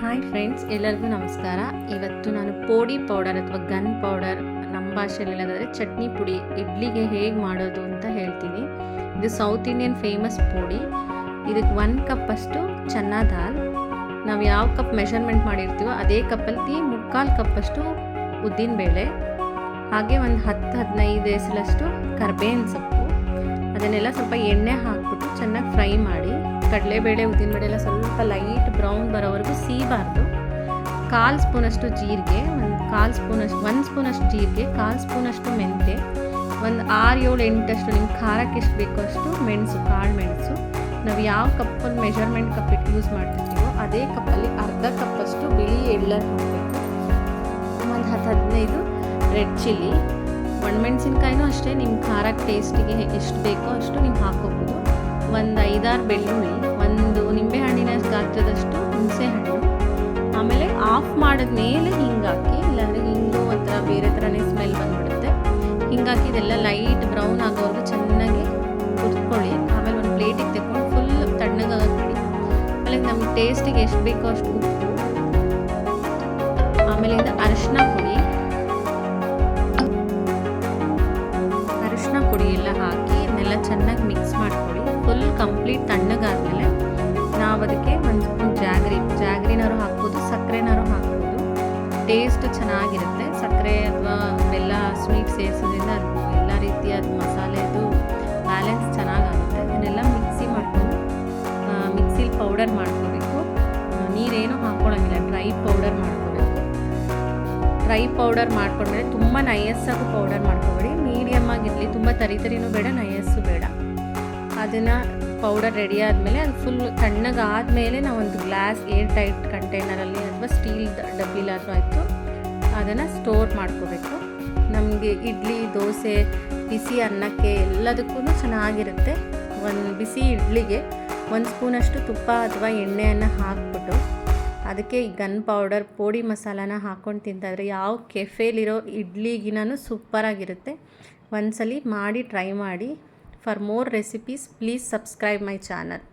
Hi friends ಎಲ್ಲರಿಗೂ ನಮಸ್ಕಾರ. ಇವತ್ತು ನಾನು ಪೋಡಿ ಪೌಡರ್ ಅಥವಾ ಗನ್ ಪೌಡರ್ ನಮ್ಮ ಭಾಷೆಯಲ್ಲಿ ಹೇಳೋದಾದ್ರೆ ಚಟ್ನಿ ಪುಡಿ, ಇಡ್ಲಿಗೆ ಹೇಗೆ ಮಾಡೋದು ಅಂತ ಹೇಳ್ತೀನಿ. ಇದು ಸೌತ್ ಇಂಡಿಯನ್ ಫೇಮಸ್ ಪುಡಿ. ಇದಕ್ಕೆ ಒನ್ ಕಪ್ಪಷ್ಟು ಚೆನ್ನ ದಾಲ್ ನಾವು ಯಾವ ಕಪ್ ಮೆಷರ್ಮೆಂಟ್ ಮಾಡಿರ್ತೀವೋ ಅದೇ ಕಪ್ಪಲ್ಲಿ ಮುಕ್ಕಾಲು ಕಪ್ಪಷ್ಟು ಉದ್ದಿನಬೇಳೆ ಹಾಗೆ ಒಂದು ಹತ್ತು ಹದಿನೈದು ಎಸಲಷ್ಟು ಕರ್ಬೇವಿನ ಸೊಪ್ಪು. ಅದನ್ನೆಲ್ಲ ಸ್ವಲ್ಪ ಎಣ್ಣೆ ಹಾಕ್ಬಿಟ್ಟು ಚೆನ್ನಾಗಿ ಫ್ರೈ ಮಾಡಿ. ಕಡಲೆಬೇಳೆ ಉದ್ದಿನಬೇಳೆ ಎಲ್ಲ ಸ್ವಲ್ಪ ಲೈಟ್ ಬ್ರೌನ್ ಬರೋವರೆಗೂ ಸೀಬಾರ್ದು. ಕಾಲು ಸ್ಪೂನಷ್ಟು ಜೀರಿಗೆ, ಒಂದು ಕಾಲು ಸ್ಪೂನಷ್ಟು, ಒಂದು ಸ್ಪೂನಷ್ಟು ಜೀರಿಗೆ, ಕಾಲು ಸ್ಪೂನಷ್ಟು ಮೆಂತೆ ಒಂದು ಆರು ಏಳು ಎಂಟಷ್ಟು ನಿಮ್ಗೆ ಖಾರಕ್ಕೆ ಎಷ್ಟು ಬೇಕೋ ಅಷ್ಟು ಮೆಣಸು, ಕಾಳು ಮೆಣಸು. ನಾವು ಯಾವ ಕಪ್ಪಲ್ಲಿ ಮೆಷರ್ಮೆಂಟ್ ಕಪ್ ಇಟ್ಟು ಯೂಸ್ ಮಾಡ್ತಿರ್ತೀವೋ ಅದೇ ಕಪ್ಪಲ್ಲಿ ಅರ್ಧ ಕಪ್ಪಷ್ಟು ಬಿಳಿ ಎಳ್ಳನ್ನು ಹಾಕಬೇಕು. ಒಂದು ಹತ್ತು ಹದಿನೈದು ರೆಡ್ ಚಿಲ್ಲಿ. ಒಣಮೆಣಸಿನ್ಕಾಯಿನೂ ಅಷ್ಟೇ ನಿಮ್ಮ ಖಾರಕ್ಕೆ ಟೇಸ್ಟಿಗೆ ಎಷ್ಟು ಬೇಕೋ ಅಷ್ಟು ನೀವು ಹಾಕೋಬೋದು. ಒಂದು ಐದಾರು ಬೆಳ್ಳುಳ್ಳಿ, ಒಂದು ನಿಂಬೆಹಣ್ಣಿನ ಗಾತ್ರದಷ್ಟು ಹುಣಸೆ ಹಣ್ಣು ಆಮೇಲೆ ಆಫ್ ಮಾಡಿದ ಮೇಲೆ ಹಿಂಗಾಕಿ, ಇಲ್ಲಾಂದರೆ ಹಿಂಗು ಒಂಥರ ಬೇರೆ ಥರನೇ ಸ್ಮೆಲ್ ಬಂದ್ಬಿಡುತ್ತೆ. ಹಿಂಗಾಕಿ ಇದೆಲ್ಲ ಲೈಟ್ ಬ್ರೌನ್ ಆಗೋವರೆಗೂ ಚೆನ್ನಾಗಿ ಹುರ್ಕೊಳ್ಳಿ ಆಮೇಲೆ ಒಂದು ಪ್ಲೇಟಿಗೆ ತೆಕ್ಕೊಂಡು ಫುಲ್ ತಣ್ಣಗೆ ಆಮೇಲೆ ನಮ್ಗೆ ಟೇಸ್ಟಿಗೆ ಎಷ್ಟು ಬೇಕೋ ಅಷ್ಟು ಉಪ್ಪು. ಆಮೇಲೆ ಇದು ಅರಿಶಿನ ಪುಡಿ. ಅರಿಶಿನ ಪುಡಿ ಎಲ್ಲ ಹಾಕಿ, ಇದನ್ನೆಲ್ಲ ಚೆನ್ನಾಗಿ ಮಿಕ್ಸ್ ಮಾಡ್ಕೊಳ್ಳಿ. ಕಂಪ್ಲೀಟ್ ತಣ್ಣಗಾದ್ಮೇಲೆ ನಾವು ಅದಕ್ಕೆ ಒಂದು ಸ್ಪೂನ್ ಜಾಗ್ರಿ, ಜಾಗ್ರಿನಾರು ಹಾಕ್ಬೋದು ಸಕ್ಕರೆನಾರು ಹಾಕ್ಬೋದು. ಟೇಸ್ಟ್ ಚೆನ್ನಾಗಿರುತ್ತೆ. ಸಕ್ಕರೆ ಅಥವಾ ಬೆಲ್ಲ ಸ್ವೀಟ್ ಸೇರಿಸೋದ್ರಿಂದ ಅದು ಎಲ್ಲ ರೀತಿಯ ಮಸಾಲೆದು ಬ್ಯಾಲೆನ್ಸ್ ಚೆನ್ನಾಗಾಗುತ್ತೆ. ಅದನ್ನೆಲ್ಲ ಮಿಕ್ಸಿ ಮಾಡ್ಕೊಂಡು ಮಿಕ್ಸಿಲಿ ಪೌಡರ್ ಮಾಡ್ಕೋಬೇಕು. ನೀರೇನು ಹಾಕ್ಕೊಳಂಗಿಲ್ಲ ಡ್ರೈ ಪೌಡರ್ ಮಾಡ್ಕೋಬೇಕು. ಡ್ರೈ ಪೌಡರ್ ಮಾಡ್ಕೊಂಡ್ರೆ ತುಂಬ ನಯಸ್ಸಾಗಿ ಪೌಡರ್ ಮಾಡ್ಕೊಬೇಡಿ. ಮೀಡಿಯಮ್ ಆಗಿರಲಿ, ತುಂಬ ತರಿ ತರಿನೂ ಬೇಡ ನಯಸ್ಸು ಬೇಡ. ಅದನ್ನು ಪೌಡರ್ ರೆಡಿ ಆದಮೇಲೆ ಅದು ಫುಲ್ ತಣ್ಣಗಾದಮೇಲೆ ನಾವು ಒಂದು ಗ್ಲಾಸ್ ಏರ್ ಟೈಟ್ ಕಂಟೈನರಲ್ಲಿ ಅಥವಾ ಸ್ಟೀಲ್ ಡಬ್ಬಿಲಾದರೂ ಆಯಿತು. ಅದನ್ನು ಸ್ಟೋರ್ ಮಾಡ್ಕೋಬೇಕು. ನಮಗೆ ಇಡ್ಲಿ, ದೋಸೆ, ಬಿಸಿ ಅನ್ನಕ್ಕೆ ಎಲ್ಲದಕ್ಕೂ ಚೆನ್ನಾಗಿರುತ್ತೆ. ಒಂದು ಬಿಸಿ ಇಡ್ಲಿಗೆ ಒಂದು ಸ್ಪೂನಷ್ಟು ತುಪ್ಪ ಅಥವಾ ಎಣ್ಣೆಯನ್ನು ಹಾಕ್ಬಿಟ್ಟು ಅದಕ್ಕೆ ಈ ಗನ್ ಪೌಡರ್ ಪೋಡಿ ಮಸಾಲಾನ ಹಾಕ್ಕೊಂಡು ತಿಂತಾಯಿದ್ರೆ ಯಾವ ಕೆಫೇಲಿರೋ ಇಡ್ಲಿಗಿನೂ ಸೂಪರಾಗಿರುತ್ತೆ ಒಂದ್ಸಲಿ ಮಾಡಿ ಟ್ರೈ ಮಾಡಿ for more recipes please subscribe my channel.